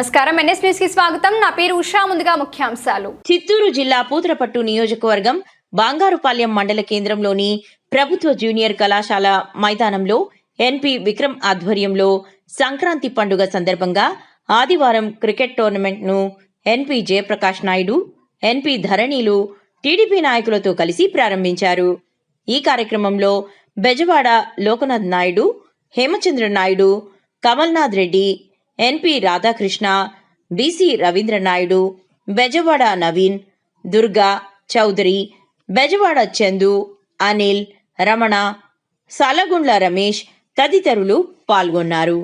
నమస్కారం. ఎన్ఎస్ న్యూస్కి స్వాగతం. నా పేరు ఉషా. ముందుగా ముఖ్యాంశాలు. చిత్తూరు జిల్లా పూతరపట్టు నియోజకవర్గం బంగారుపాలెం మండల కేంద్రంలోని ప్రభుత్వ జూనియర్ కళాశాల మైదానంలో ఎన్పి విక్రమ్ ఆధ్వర్యంలో సంక్రాంతి పండుగ సందర్భంగా ఆదివారం క్రికెట్ టోర్నమెంట్ను ఎన్పి జయప్రకాష్ నాయుడు ఎన్పి ధరణిలు టీడీపీ నాయకులతో కలిసి ప్రారంభించారు. ఈ కార్యక్రమంలో బెజవాడ లోకనాథ్ నాయుడు హేమచంద్ర నాయుడు కమల్నాథ్ రెడ్డి ఎన్పి రాధాకృష్ణ బీసీ రవీంద్ర నాయుడు బెజవాడ నవీన్ దుర్గా చౌదరి బెజవాడ చందు అనిల్ రమణ సాలగుండ్ల రమేష్ తదితరులు పాల్గొన్నారు.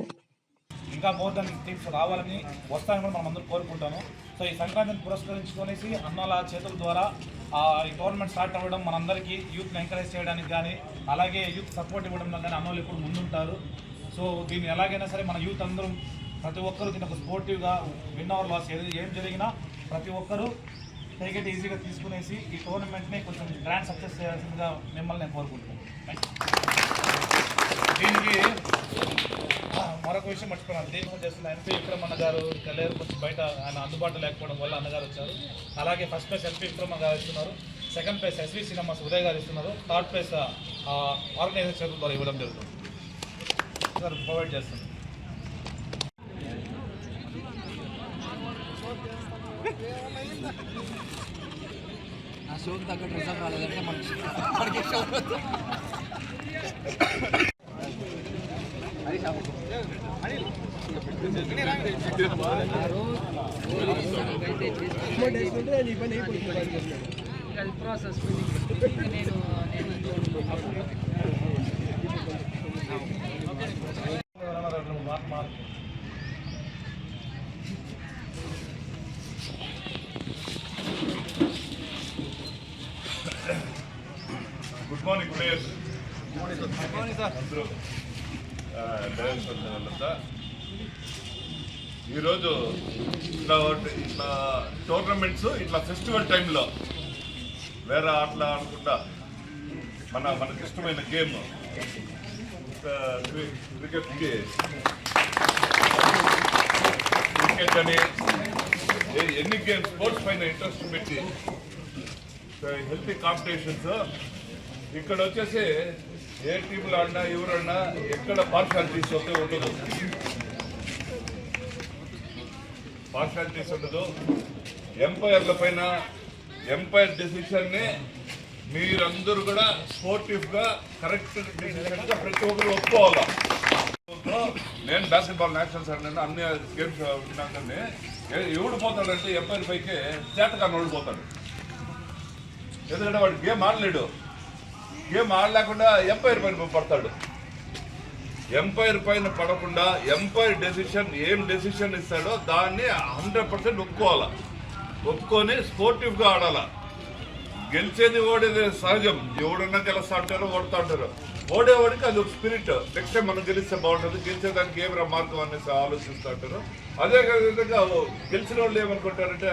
ఇంకా మోర్ దెన్ టీమ్స్ రావాలని వస్తాయని కూడా మనం అందరూ కోరుకుంటాము సో ఈ సంక్రాంతిని పురస్కరించుకొనేసి అన్నల చేతుల ద్వారా ఈ టోర్నమెంట్ స్టార్ట్ అవ్వడం మనందరికీ యూత్ని ఎంకరేజ్ చేయడానికి కానీ అలాగే యూత్ సపోర్ట్ ఇవ్వడం కానీ అన్నోళ్ళు ఎప్పుడు ముందుంటారు. సో దీన్ని ఎలాగైనా సరే మన యూత్ అందరం ప్రతి ఒక్కరు దీన్ని స్పోర్టివ్గా విన్ అవర్ లాస్ ఏది ఏం జరిగినా ప్రతి ఒక్కరూ టేక్ ఇట్ ఈజీగా తీసుకునేసి ఈ టోర్నమెంట్ని కొంచెం గ్రాండ్ సక్సెస్ చేయాల్సిందిగా మిమ్మల్ని నేను కోరుకుంటున్నాను. దీనికి మరొక విషయం మర్చిపోయాను. దీనికోసం చేస్తున్న ఎంపీ విక్రమ్ అన్న గారు కలేరు కొంచెం బయట ఆయన అందుబాటులో లేకపోవడం వల్ల అన్నగారు వచ్చారు. అలాగే ఫస్ట్ ప్లేస్ ఎంపీ విక్రమ్ గారు ఇస్తున్నారు. Second place SV cinemas Uday garu ఇస్తున్నారు. థర్డ్ ప్లేస్ ఆర్గనైజేషన్ ద్వారా ఇవ్వడం జరుగుతుంది. సార్ ప్రొవైడ్ చేస్తుంది ఆ షోకి తగ్గట్టు రిజల్ట్ రాలేదంటే మనకి మనకి షో ప్రాసెస్ నేను మహాత్మా మార్నింగ్ ప్లేయర్స్ అందరూ ఆ, డైరెక్ట్ వాళ్ళంతా ఈరోజు ఇట్లా ఇట్లా టోర్నమెంట్స్ ఇట్లా ఫెస్టివల్ టైంలో వేరే ఆటలు ఆడకుండా మన మనకి ఇష్టమైన గేమ్ క్రికెట్కి క్రికెట్ అని ఎన్ని గేమ్స్ స్పోర్ట్స్ పైన ఇంట్రెస్ట్ పెట్టి హెల్తీ కాంపిటీషన్స్ ఇక్కడ వచ్చేసి ఏ టీంలో ఆడినా ఎవరన్నా ఎక్కడ పార్షాలిటీస్ వస్తే ఉండదు. పార్షాలిటీస్ ఉండదు. ఎంపైర్ల పైన ఎంపైర్ డెసిషన్ని మీరందరూ కూడా స్పోర్టివ్గా కరెక్ట్ డెసిషన్గా ప్రతి ఒక్కరు ఒప్పుకోవాలా? నేను బాస్కెట్బాల్ నేషనల్స్ ఆడినాను అన్ని గేమ్స్ ఉన్నాకనే ఎవడు పోతాడంటే ఎంపైర్ పైకి చేతకాన్ని ఓడిపోతాడు ఎందుకంటే వాడు గేమ్ ఆడలేడు. గేమ్ ఆడలేకుండా ఎంపైర్ పైన పడతాడు. ఎంపైర్ పైన పడకుండా ఎంపైర్ డెసిషన్ ఏం డెసిషన్ ఇస్తాడో దాన్ని హండ్రెడ్ పర్సెంట్ ఒప్పుకోవాలా. ఒప్పుకొని స్పోర్టివ్గా ఆడాలా. గెలిచేది ఓడేది సహజం. ఎవడన్నా గెలుస్తా అంటారు ఓడుతా అంటారు ఓడేవాడికి అది ఒక స్పిరిట్. నెక్స్ట్ టైం మనం గెలిస్తే బాగుంటుంది. గెలిచేదానికి ఏమి రా మార్గం అనేసి ఆలోచిస్తూ అంటారు అదే విధంగా గెలిచిన వాళ్ళు ఏమనుకుంటారంటే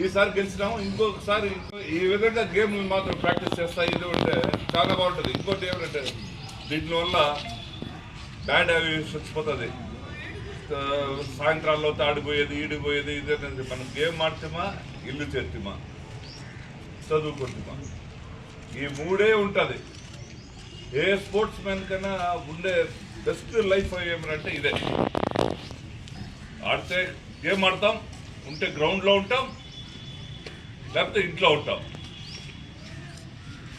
ఈసారి గెలిచినాము ఇంకొకసారి ఈ విధంగా గేమ్ మాత్రం ప్రాక్టీస్ చేస్తా ఇది ఉంటే చాలా బాగుంటుంది. ఇంకోటి ఏమంటే దీనివల్ల బ్యాడ్ హ్యాబిట్స్ వచ్చిపోతుంది. సాయంత్రాల్లో తాడిపోయేది ఈడిపోయేది ఇదే మనం గేమ్ ఆడుతామా ఇల్లు చేస్తామా చదువుకుంటామా. ఈ మూడే ఉంటుంది. ఏ స్పోర్ట్స్ మ్యాన్ కన్నా ఉండే బెస్ట్ లైఫ్ ఏమంటే ఇదే. ఆడితే గేమ్ ఆడతాం ఉంటే గ్రౌండ్లో ఉంటాం లేకపోతే ఇంట్లో ఉంటాం.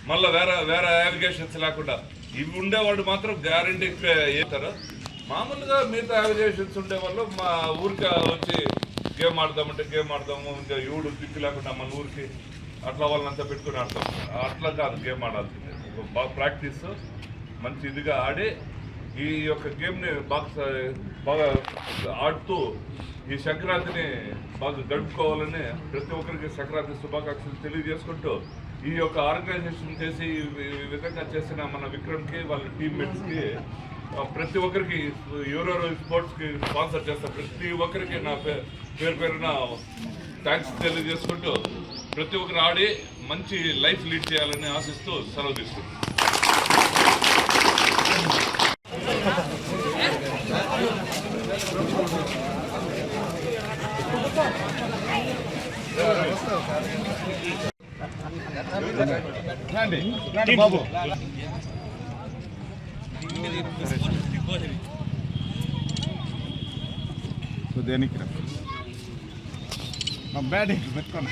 మళ్ళీ వేరే వేరే యావిగేషన్స్ లేకుండా. ఇవి ఉండేవాడు మాత్రం గ్యారంటీ వేస్తారు మామూలుగా మిగతా అలిగేషన్స్ ఉండేవాళ్ళు మా ఊరికి వచ్చి గేమ్ ఆడదామంటే గేమ్ ఆడదాము ఇంకా ఎవడు దిక్కు లేకుండా మన ఊరికి అట్లా వాళ్ళంతా పెట్టుకుని ఆడతాం. అట్లా కాదు గేమ్ ఆడాల్సిందే. బాగా ప్రాక్టీస్ మంచి ఇదిగా ఆడి ఈ యొక్క గేమ్ని బాగా స- బాగా ఆడుతూ ఈ సంక్రాంతిని బాగా గడుపుకోవాలని ప్రతి ఒక్కరికి సంక్రాంతి శుభాకాంక్షలు తెలియజేసుకుంటూ ఈ యొక్క ఆర్గనైజేషన్ చేసి ఈ విధంగా చేసిన మన విక్రమ్కి వాళ్ళ టీమ్మేట్స్కి ప్రతి ఒక్కరికి ఎవరెవరు స్పోర్ట్స్కి స్పాన్సర్ చేస్తారు ప్రతి ఒక్కరికి నా పే- పేరు పేరున థ్యాంక్స్ తెలియజేసుకుంటూ ప్రతి ఒక్కరు ఆడి మంచి లైఫ్ లీడ్ చేయాలని ఆశిస్తూ సెలవు తీసుకుంటాం బాబు దేనికి బ్యాటింగ్ పెట్టుకున్నా?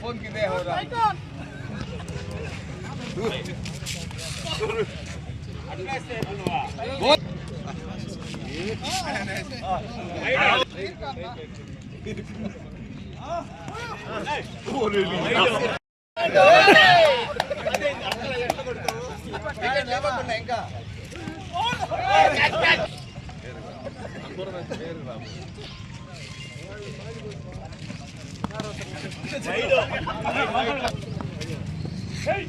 ಫೋನ್ ಕಿದೆ ಅವರ ಓ ఇంకా Hey!